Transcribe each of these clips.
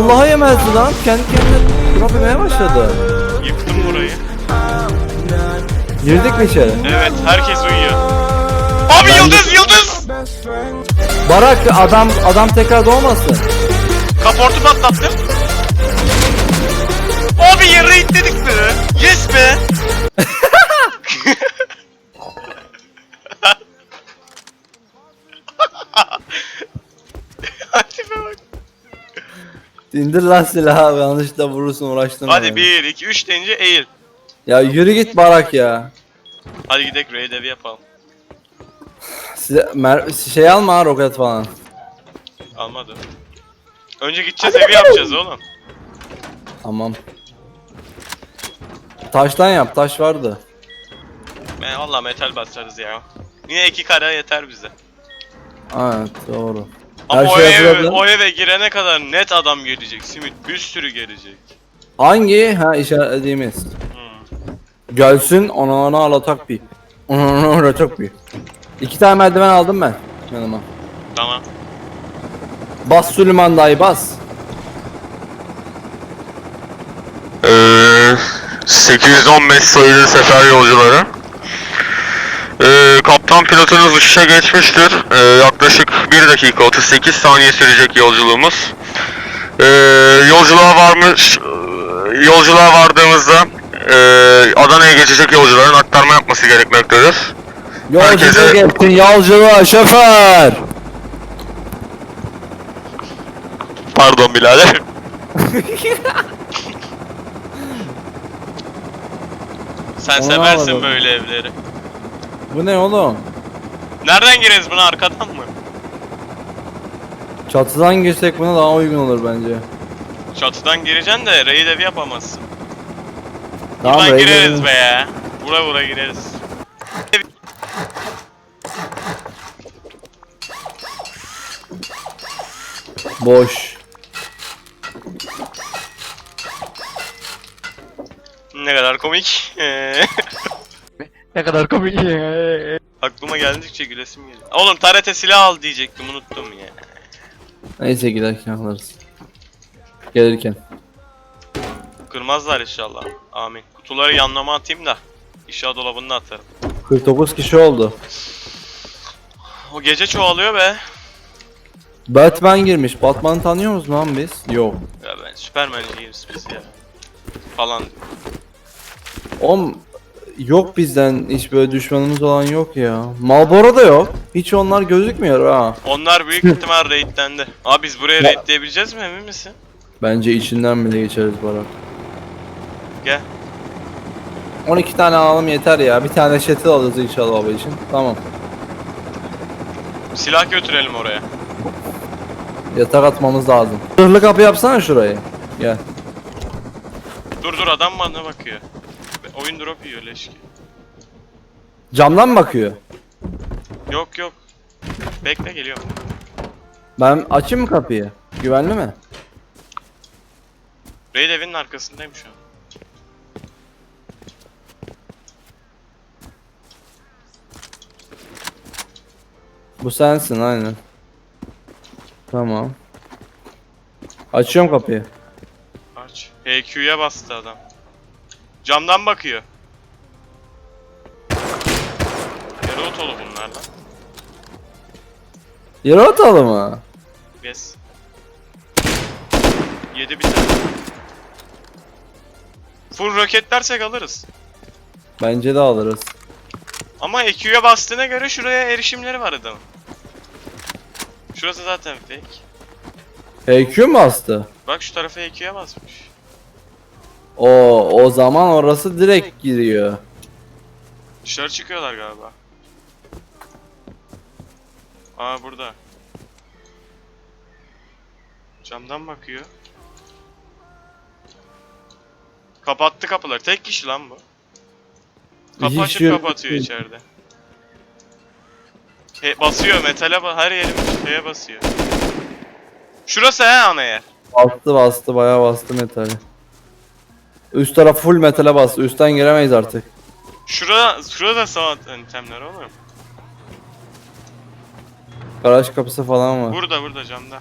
Allah'a yemezdi lan. Kendi kendine drop yemeye başladı. Yıktım burayı. Girdik mi içeri? Evet herkes uyuyor. Abi yıldız yıldız! Barak adam adam tekrar doğmasın. Kaportu patlattım. Abi yere itledik mi? Yes be! İndir lan silahı yanlışlıkla vurursun uğraştın. Hadi 1, 2, 3 deyince eğil. Ya yürü git Barak ya. Hadi gidelim raid evi yapalım. Size, mer şey alma ha roket falan. Almadı. Önce gideceğiz evi yapacağız oğlum. Tamam. Taştan yap taş vardı. Ben valla metal basarız ya. Yine iki kare yeter bize. Evet doğru. Ama Her o, şey eve, o eve girene kadar net adam gelecek. Simit bir sürü gelecek. Hangi? Ha işaretlediğimiz. Hmm. Gelsin ona ona alatak bir. Ona ona alatak bir. İki tane merdiven aldım ben yanıma. Tamam. Bas Süleyman dayı bas. Ee, 815 sayılı sefer yolcuları. Ee, kaptan pilotunuz uçuşa geçmiştir. Ee, yaklaşık 1 dakika 38 saniye sürecek yolculuğumuz. Ee, yolculuğa varmış, yolculuğa vardığımızda e, Adana'ya geçecek yolcuların aktarma yapması gerekmektedir. Yolculuğa Herkese- geçtin yolculuğa şoför. Pardon birader. Sen Onu seversin böyle evleri. Bu ne oğlum? Nereden gireriz buna arkadan mı? Çatıdan girsek buna daha uygun olur bence. Çatıdan gireceksin de raid evi yapamazsın. Tamam Buradan gireriz be ya. Vura vura gireriz. Boş. Ne kadar komik. Ee, Ne kadar komik. Aklıma geldikçe gülesim geliyor. Oğlum tarete silah al diyecektim unuttum ya. Neyse giderken alırız. Gelirken. Kırmazlar inşallah. Amin. Kutuları yanlama atayım da. İnşaat dolabında atarım. 49 kişi oldu. O gece çoğalıyor be. Batman girmiş. Batman'ı tanıyor musun lan biz? Yok. Ya ben süpermenciyiz biz ya. Falan. Oğlum yok bizden hiç böyle düşmanımız olan yok ya. Malboro da yok. Hiç onlar gözükmüyor ha. Onlar büyük ihtimal raidlendi. Abi biz buraya raidleyebileceğiz mi emin misin? Bence içinden bile geçeriz Barak. Gel. 12 tane alalım yeter ya. Bir tane şetil alırız inşallah baba için. Tamam. Silah götürelim oraya. Yatak atmamız lazım. Zırhlı kapı yapsana şurayı. Gel. Dur dur adam bana bakıyor. Oyun drop yiyor leş gibi. Camdan mı bakıyor? Yok yok. Bekle geliyorum. Ben açayım mı kapıyı? Güvenli mi? Raid evinin arkasındayım şu an. Bu sensin aynen. Tamam. Açıyorum kapıyı. Aç. HQ'ya bastı adam. Camdan bakıyor. Yarı otolu bunlar lan. Yere atalım mı? Yes. Yedi bir tane. Full roketlersek alırız. Bence de alırız. Ama EQ'ya bastığına göre şuraya erişimleri var adamın. Şurası zaten fake. HQ mu bastı? Bak şu tarafa EQ'ya basmış. O o zaman orası direkt giriyor. Dışarı çıkıyorlar galiba. Aa burada. Camdan bakıyor. Kapattı kapıları. Tek kişi lan bu. Kapı Hiç açıp yok. kapatıyor içeride. He, basıyor metale ba her yerim şeye basıyor. Şurası he ana yer. Bastı bastı bayağı bastı metali. Üst taraf full metale bastı. Üstten giremeyiz artık. Şurada, şurada sağ entemler oğlum. Garaj kapısı falan var. Burada burada camda.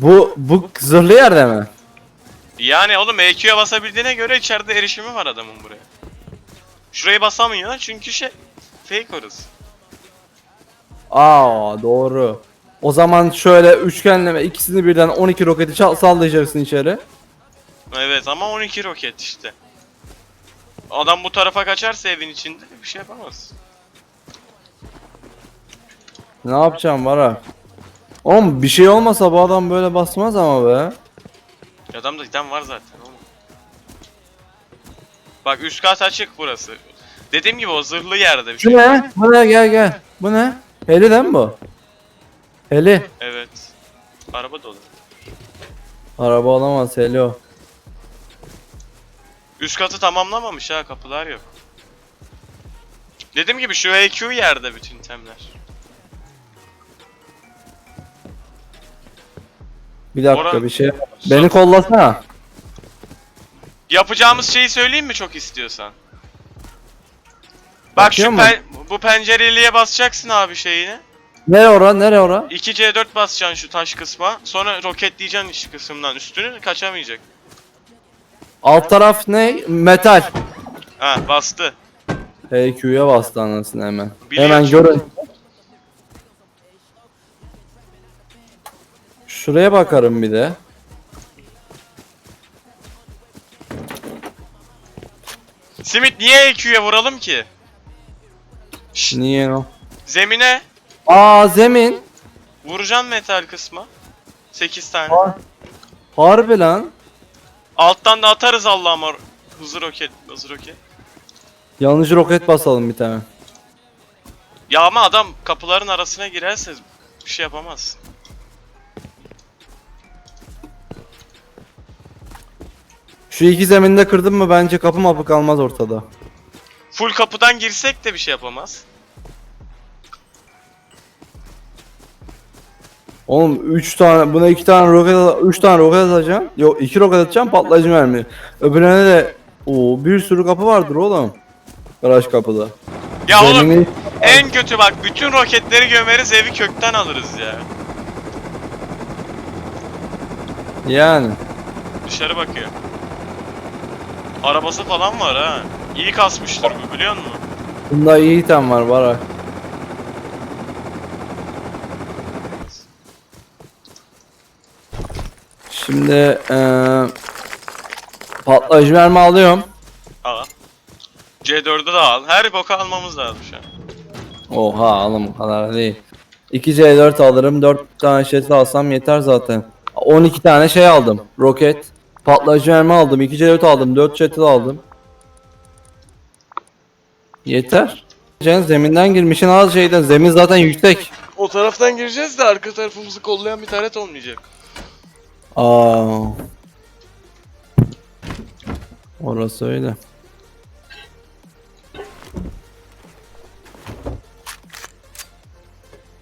Bu bu zırhlı yerde mi? Yani oğlum EQ'ya basabildiğine göre içeride erişimi var adamın buraya. Şurayı basamıyor çünkü şey fake orası. Aa doğru. O zaman şöyle üçgenleme ikisini birden 12 roketi çal- sallayacaksın içeri. Evet ama 12 roket işte. Adam bu tarafa kaçarsa evin içinde bir şey yapamaz. Ne yapacağım Barak? Oğlum bir şey olmasa bu adam böyle basmaz ama be. Adamda item var zaten oğlum. Bak üst kat açık burası. Dediğim gibi o zırhlı yerde bir şey. ne? Bu ne? Gel gel. Bu ne? Heli mi bu? Heli. Evet. Araba dolu. Araba olamaz heli o. Üst katı tamamlamamış ha kapılar yok. Dediğim gibi şu AQ yerde bütün itemler. Bir dakika Orhan- bir şey. Beni kollasana. Yapacağımız şeyi söyleyeyim mi çok istiyorsan? Bak şu Bakıyor mu? pen- bu pencereliğe basacaksın abi şeyini. Nere ora? Nere ora? 2C4 basacaksın şu taş kısma. Sonra roketleyeceksin iç kısımdan üstünü kaçamayacak. Alt taraf ne? Metal. Ha bastı. HQ'ya bastı anasını hemen. Biliyor hemen çünkü. görün. Şuraya bakarım bir de. Simit niye EQ'ya vuralım ki? Niye o? zemine Aa zemin. vuracaksın metal kısma. 8 tane. Aa. Harbi lan. Alttan da atarız Allah'ıma hızlı roket, hızlı roket. Yanlış roket basalım bir tane. Ya ama adam kapıların arasına girerse bir şey yapamaz. Şu iki zeminde kırdın mı bence kapı mapı kalmaz ortada. Full kapıdan girsek de bir şey yapamaz. Oğlum 3 tane buna 2 tane roket 3 tane roket atacağım. Yok 2 roket atacağım patlayıcı mermi. Öbürüne de o bir sürü kapı vardır oğlum. Garaj kapıda. Ya oğlum Zemini- en kötü bak bütün roketleri gömeriz evi kökten alırız ya. Yani. Dışarı bakıyor. Arabası falan var ha. İyi kasmıştır bu biliyor musun? Bunda iyi item var Barak. Şimdi eee patlayıcı mermi alıyorum. Al. C4'ü de al. Her boka almamız lazım şu an. Oha alım o kadar değil. 2 C4 alırım 4 tane şey alsam yeter zaten. 12 tane şey aldım. Roket. Patlayıcı mermi aldım. 2 C4 aldım. 4 shuttle aldım. Yeter. Sen zeminden girmişsin az şeyden. Zemin zaten yüksek. O taraftan gireceğiz de arka tarafımızı kollayan bir taret olmayacak. Aa. Orası öyle.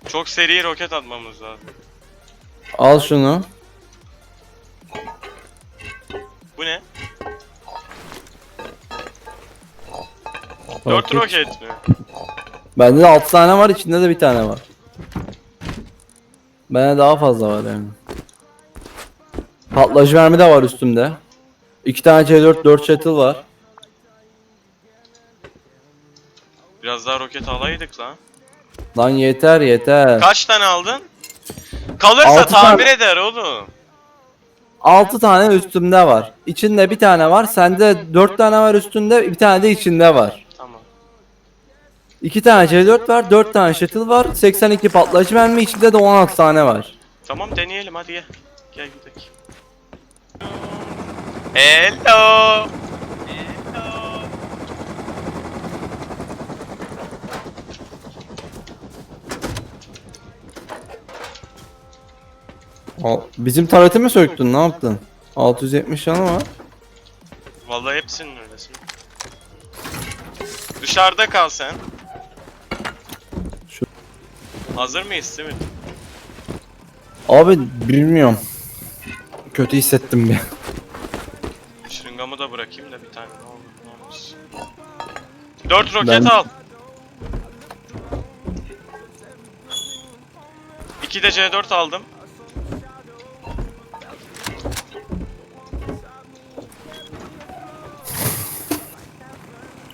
Çok seri roket atmamız lazım. Al şunu. Bu ne? 4 roket mi? Bende de 6 tane var, içinde de bir tane var. Bende daha fazla var yani. Patlayıcı mermi de var üstümde. 2 tane C4, 4 shuttle var. Biraz daha roket alaydık lan. Lan yeter yeter. Kaç tane aldın? Kalırsa Altı tamir tane. eder oğlum. 6 tane üstümde var. İçinde bir tane var. Sende 4 tane var üstünde, bir tane de içinde var. Tamam. 2 tane C4 var, 4 tane shuttle var. 82 patlayıcı mermi içinde de 16 tane var. Tamam deneyelim hadi gel. Gel gidelim. Hello. Hello. Al- Bizim tareti mi söktün? Ne yaptın? 670 yanı var. Vallahi hepsinin öylesin. Dışarıda kal sen. Şu- Hazır mıyız değil mi? Abi bilmiyorum. Kötü hissettim bir. Bakayım da bir tane ne olur ne olmaz. Dört roket Ben- al. İki de C4 aldım.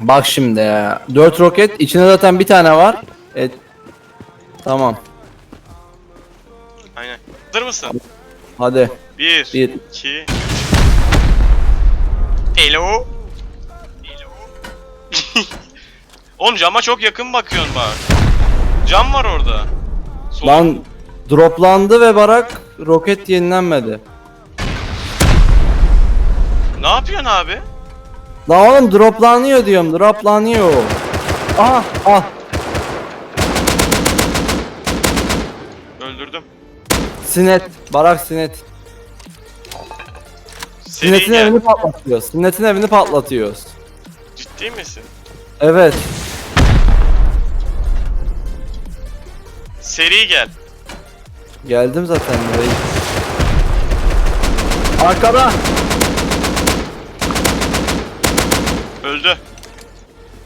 Bak şimdi ya. 4 roket. içinde zaten bir tane var. Evet. Tamam. Aynen. Hazır mısın? Hadi. Bir, Bir. iki, Hello. Hello. Oğlum cama çok yakın bakıyorsun bak. Cam var orada. Sol- Lan droplandı ve barak roket yenilenmedi. Ne yapıyorsun abi? Lan oğlum droplanıyor diyorum. Droplanıyor. Aha ah. Öldürdüm. Sinet. Barak sinet. Seri gel. evini patlatıyoruz. Sinetin evini patlatıyoruz. Ciddi misin? Evet. Seri gel. Geldim zaten buraya. Arkada. Öldü.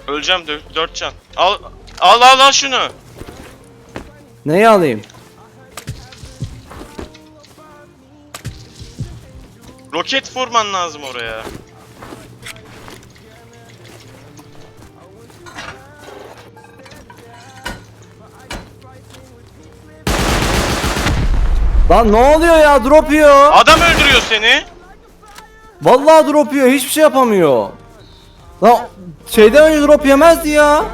Öleceğim 4 can. Al al al al şunu. Neyi alayım? Roket vurman lazım oraya. Lan ne oluyor ya? Drop yiyor. Adam öldürüyor seni. Vallahi drop yiyor. Hiçbir şey yapamıyor. Lan şeyden önce drop yemezdi ya.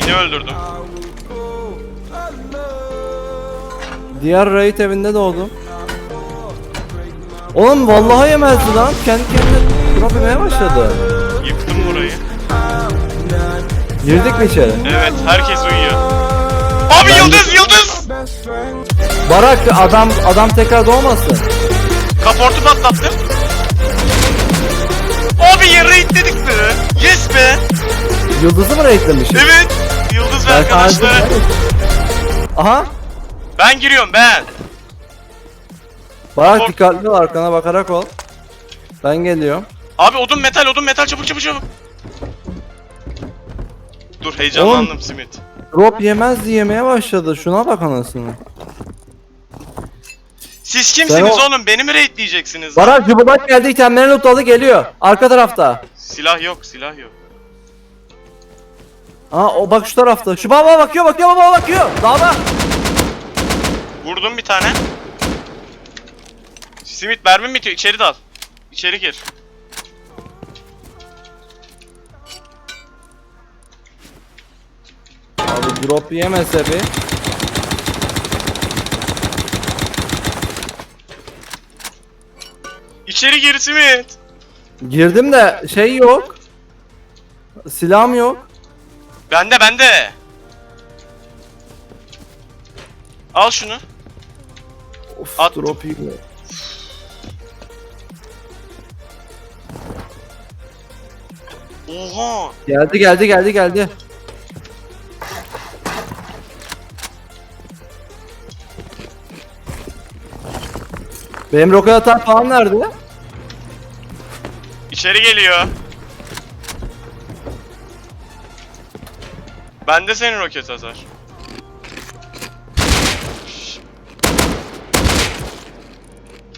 Yine öldürdüm. Diğer raid evinde doğdum. Oğlum vallahi yemezdi lan. Kendi kendine drop yemeye başladı. Yıktım burayı. Girdik mi içeri? Evet herkes uyuyor. Abi yıldız yıldız. Barak adam adam tekrar doğmasın. Kaportu patlattım. Abi yarı itledik mi? Yes be. Yıldızı mı raidlemişim? Evet. Yıldız ve Ben arkadaşları. Aha. Ben giriyorum ben. Kork- dikkatli ol arkana bakarak ol. Ben geliyorum. Abi odun metal odun metal çabuk çabuk çabuk. Dur heyecanlandım Simit. Drop yemez diye yemeye başladı. Şuna bak anasını. Siz kimsiniz Ben o- oğlum? Beni mi raidleyeceksiniz? lan? Barak cıbıldak geldi itemlerini lootladı geliyor. Arka tarafta. Silah yok silah yok. Aa o bak şu tarafta. Şu baba bakıyor bakıyor baba bakıyor. Dağda. Vurdum bir tane. Simit mermim bitiyor. İçeri dal. İçeri gir. Abi drop yemese bir. İçeri gir Simit. Girdim de şey yok. Silahım yok. Bende bende. Al şunu. Of Attım. drop yiyor. Oha. Geldi geldi geldi geldi. Benim roket atar falan nerede? İçeri geliyor. Bende senin roket atar.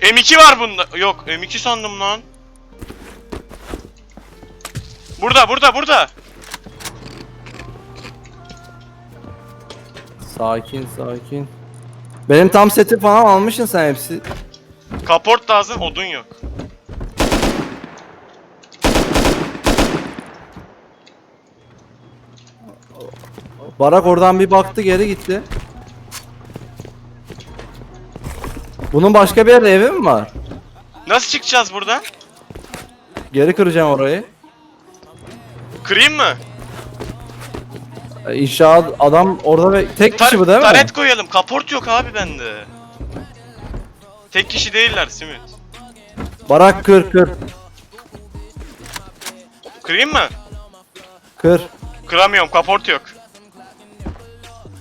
M2 var bunda. Yok M2 sandım lan. Burada burada burada. Sakin sakin. Benim tam seti falan almışsın sen hepsi. Kaport lazım odun yok. Barak oradan bir baktı geri gitti. Bunun başka bir yerde evi mi var? Nasıl çıkacağız buradan? Geri kıracağım orayı. Kırayım mı? Ee, İnşaat adam orada ve tek kişi bu değil mi? taret koyalım. Kaport yok abi bende. Tek kişi değiller Simit. Barak kır kır. Kırayım mı? Kır. Kıramıyorum. Kaport yok.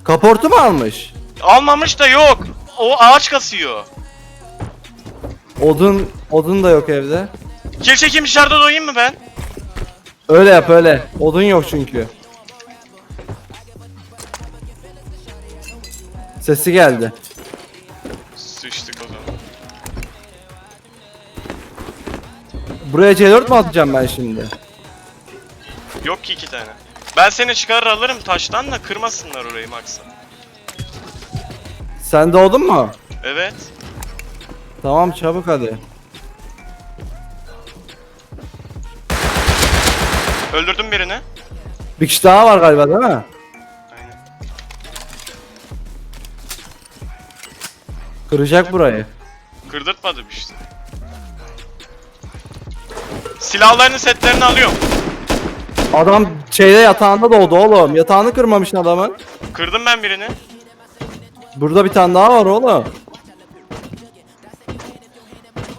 Kaportu mu almış? Almamış da yok. O ağaç kasıyor. Odun odun da yok evde. Çekeyim dışarıda doyayım mı ben? Öyle yap öyle. Odun yok çünkü. Sesi geldi. Sıçtık o zaman. Buraya C4 mi atacağım ben şimdi? Yok ki iki tane. Ben seni çıkarır alırım taştan da kırmasınlar orayı Max'a. Sen doğdun mu? Evet. Tamam çabuk hadi. Öldürdüm birini. Bir kişi daha var galiba değil mi? Aynen. Kıracak burayı. Kırdırtmadım işte. Silahlarını setlerini alıyorum. Adam şeyde yatağında doğdu oğlum. Yatağını kırmamış adamın. Kırdım ben birini. Burada bir tane daha var oğlum.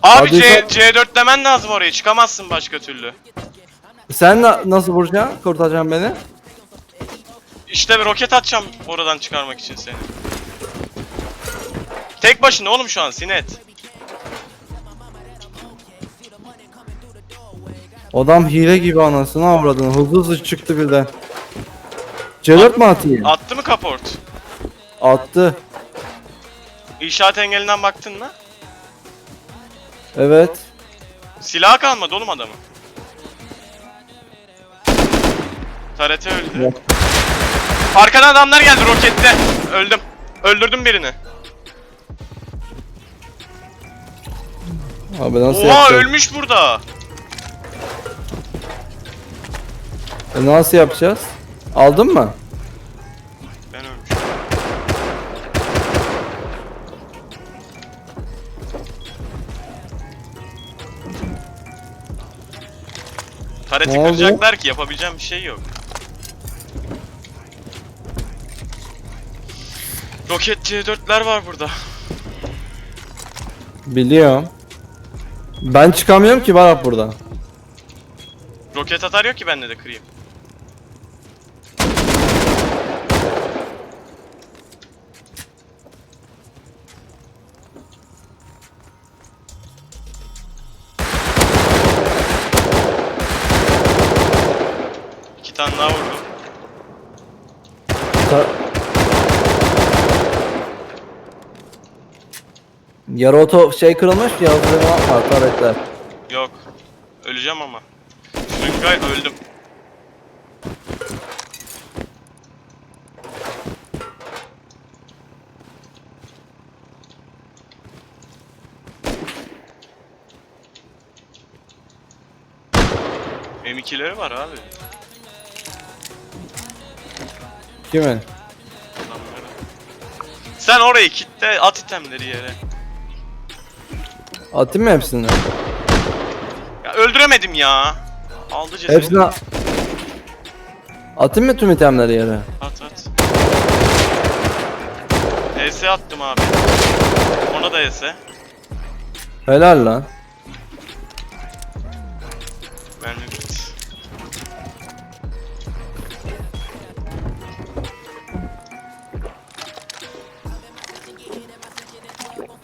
Abi C, sen- C4 demen lazım oraya çıkamazsın başka türlü. Sen na- nasıl vuracaksın? Kurtaracaksın beni. İşte bir roket atacağım oradan çıkarmak için seni. Tek başına oğlum şu an Sinet. Adam hile gibi anasını avradın. Hızlı hızlı çıktı birden. C4 mi atayım? Attı mı kaport? Attı. İnşaat engelinden baktın mı? Evet. Silah kalmadı oğlum adamın. Tarete öldü. Yok. Arkadan adamlar geldi rokette. Öldüm. Öldürdüm birini. Abi nasıl Oha yapacağız? ölmüş burada. E, nasıl yapacağız? Aldın mı? Tareti Ne oldu? kıracaklar ki yapabileceğim bir şey yok. Roket C4'ler var burada. Biliyorum. Ben çıkamıyorum ki Barak burada. Roket atar yok ki bende de kırayım. Yarı oto şey kırılmış ya var taretler. Yok. Öleceğim ama. Şunkay öldüm. M2'leri var abi. Kimin? Adamları. Sen orayı kitle at itemleri yere. Atayım mı hepsini? Ya öldüremedim ya. Aldı cesedi. Hepsini a- Atayım mı tüm itemleri yere? At at. ES attım abi. Ona da ES. Helal lan. Mermi bitti.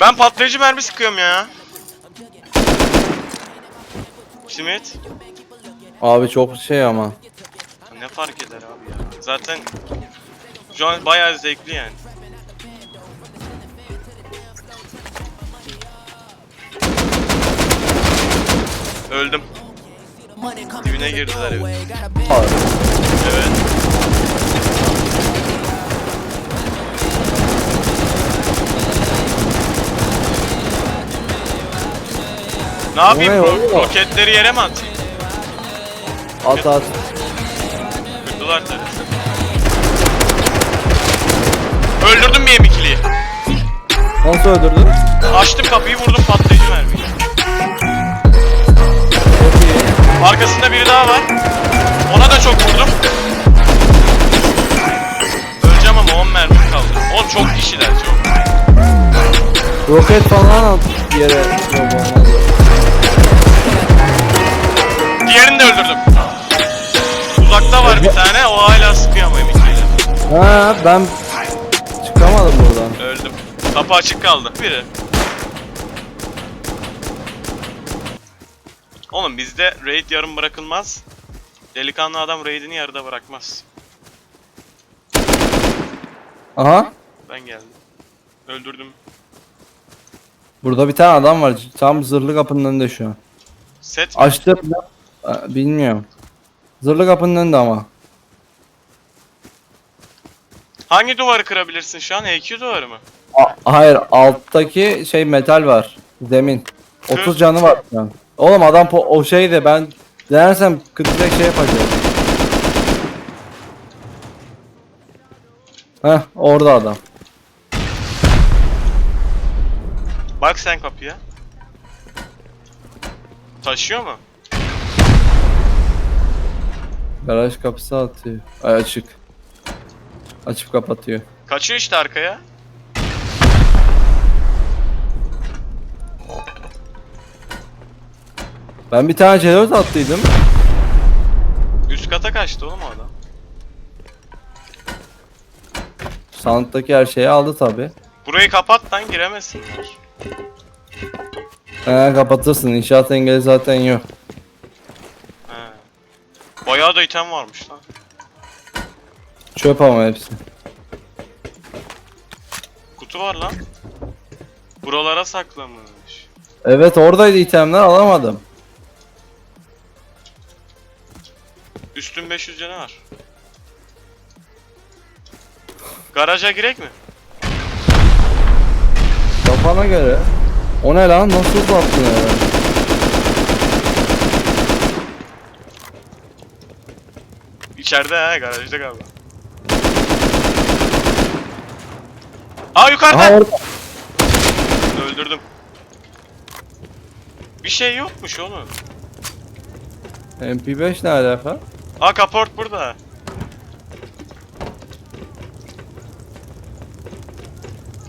Ben patlayıcı mermi sıkıyorum ya. Simit. Abi çok şey ama. Ne fark eder abi ya. Zaten şu an bayağı zevkli yani. Öldüm. Dibine girdiler evet. Abi. Evet. Ne yapayım? ne Ro- oluyor? roketleri yere mi atayım? At at. Kırdılar tabii. Öldürdüm bir M2'liyi. Nasıl öldürdün? Açtım kapıyı vurdum patlayıcı mermiyi. Arkasında biri daha var. Ona da çok vurdum. Öleceğim ama 10 mermi kaldı. Oğlum çok kişiler çok. Roket falan at yere. Bir tane o hala sıkıyor ama M2'yle. Ha ben çıkamadım buradan. Öldüm. Kapı açık kaldı. Biri. Oğlum bizde raid yarım bırakılmaz. Delikanlı adam raidini yarıda bırakmaz. Aha. Ben geldim. Öldürdüm. Burada bir tane adam var. Tam zırhlı kapının önünde şu an. Set mi? Açtım. Aa, Bilmiyorum. Zırhlı kapının önünde ama. Hangi duvarı kırabilirsin şu an? EQ duvarı mı? A- hayır alttaki şey metal var. Zemin. 30 canı var şu an. Oğlum adam po- o şeydi ben denersem direkt şey yapacağım. Heh orada adam. Bak sen kapıya. Taşıyor mu? Garaj kapısı atıyor. Ay açık. Açıp kapatıyor. Kaçıyor işte arkaya. Ben bir tane C4 attıydım. Üst kata kaçtı oğlum o adam. Sandıktaki her şeyi aldı tabi. Burayı kapat lan giremesinler. He kapatırsın inşaat engeli zaten yok. He. Bayağı da item varmış lan. Çöp ama hepsi. Kutu var lan. Buralara saklamış. Evet oradaydı itemler alamadım. Üstün 500 canı var. Garaja girek mi? Kafana göre. O ne lan nasıl uzattın ya? İçeride ha garajda galiba. Aa yukarıda. Aha orada. Öldürdüm. Bir şey yokmuş oğlum. MP5 ne alaka? Aa kaport burada.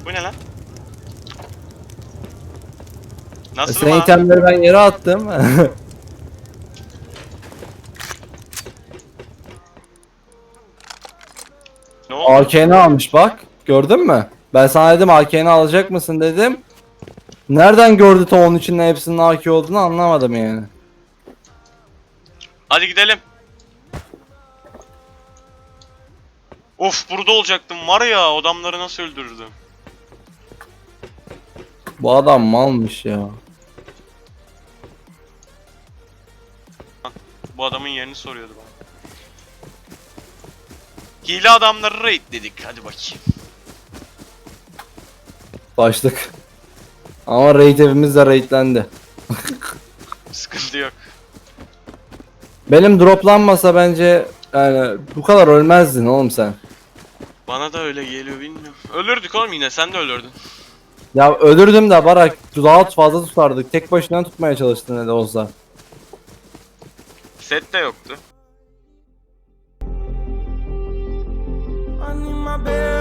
Bu ne lan? E, Nasıl Senin lan? itemleri ben yere attım. Ne oldu? AK'ni almış bak. Gördün mü? Ben sana dedim AK'ni alacak mısın dedim. Nereden gördü ta onun içinde hepsinin AK olduğunu anlamadım yani. Hadi gidelim. Of burada olacaktım var ya adamları nasıl öldürürdüm. Bu adam malmış ya. Bu adamın yerini soruyordu bana. Hile adamları raid dedik hadi bakayım. Başlık. Ama raid evimiz de raidlendi. Sıkıntı yok. Benim droplanmasa bence yani bu kadar ölmezdin oğlum sen. Bana da öyle geliyor bilmiyorum. Ölürdük oğlum yine sen de ölürdün. Ya ölürdüm de barak daha fazla tutardık. Tek başına tutmaya çalıştın ne de olsa. Set de yoktu. I need my best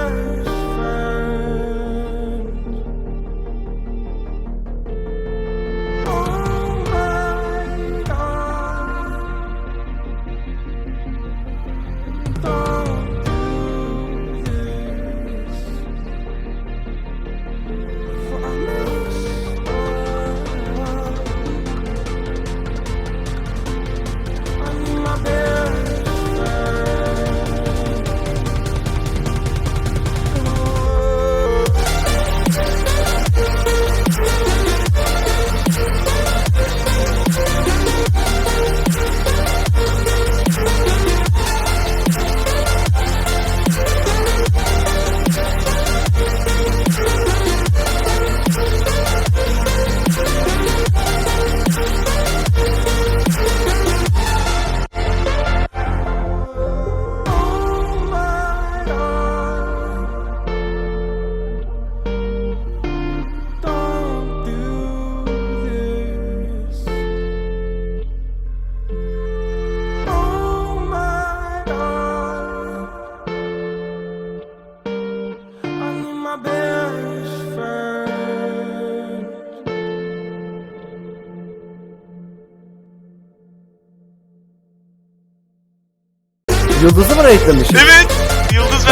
Yıldızı mı raidlemiş? Evet! Yıldız ve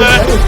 dedim,